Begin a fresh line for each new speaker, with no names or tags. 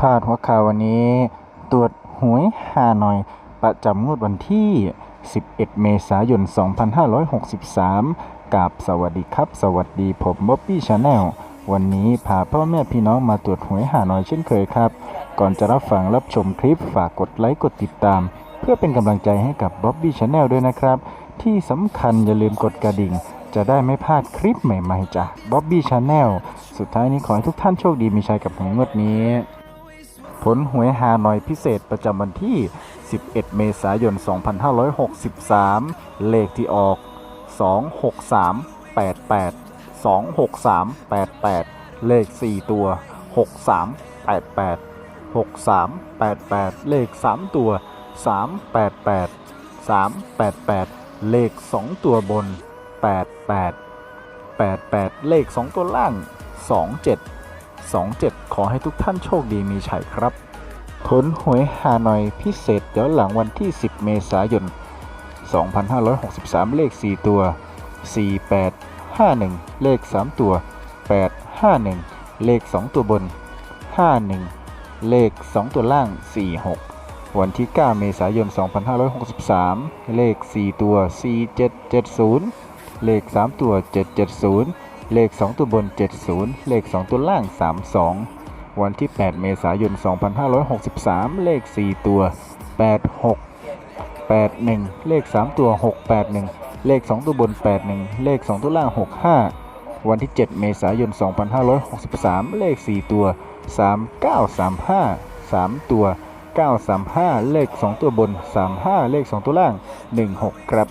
พาดหัวข่าววันนี้ ตรวจหวยฮานอย ประจำงวดวันที่ 11 เมษายน 2563กับสวัสดีครับ สวัสดีผมบ๊อบบี้ชาแนลวันนี้พาพ่อแม่พี่น้องมาตรวจหวยฮานอยเช่นเคยครับ ก่อนจะรับฟังรับชมคลิปฝากกดไลค์กดติดตาม เพื่อเป็นกำลังใจให้กับบ๊อบบี้ชาแนลด้วยนะครับ ที่สำคัญอย่าลืมกดกระดิ่งจะได้ไม่พลาดคลิปใหม่ ๆ จากบ๊อบบี้ชาแนลสุดท้ายนี้ขอให้ทุกท่านโชคดีมีชัยกับหวยงวดนี้ ผลหวยฮานอยพิเศษประจำวันที่ 11 เมษายน 2563 เลขที่ออก 26388 26388 เลข 4 ตัว 6388 6388 เลข 3 ตัว 388 388 เลข 2 ตัวบน 88 88 เลข 2 ตัวล่าง 27 27 ขอให้ทุกท่านโชคดีมีชัยครับ ผลหวยฮานอยพิเศษย้อนหลังวันที่ 10 เมษายน 2563 เลข 4 ตัว 4851 เลข 3 ตัว 851 เลข 2 ตัวบน 51 เลข 2 ตัวล่าง 46 วันที่ 9 เมษายน 2563 เลข 4 ตัว 4770 เลข 3 ตัว 770 เลข 2 ตัวบน 70 เลข 2 ตัวล่าง 32 วันที่ 8 เมษายน 2563 เลข 4 ตัว 86 81 เลข 3 ตัว 681 เลข 2 ตัวบน 81 เลข 2 ตัวล่าง 65 วันที่ 7 เมษายน 2563 เลข 4 ตัว 3935 3 ตัว 935 เลข 2 ตัวบน 35 เลข 2 ตัวล่าง 16 ครับ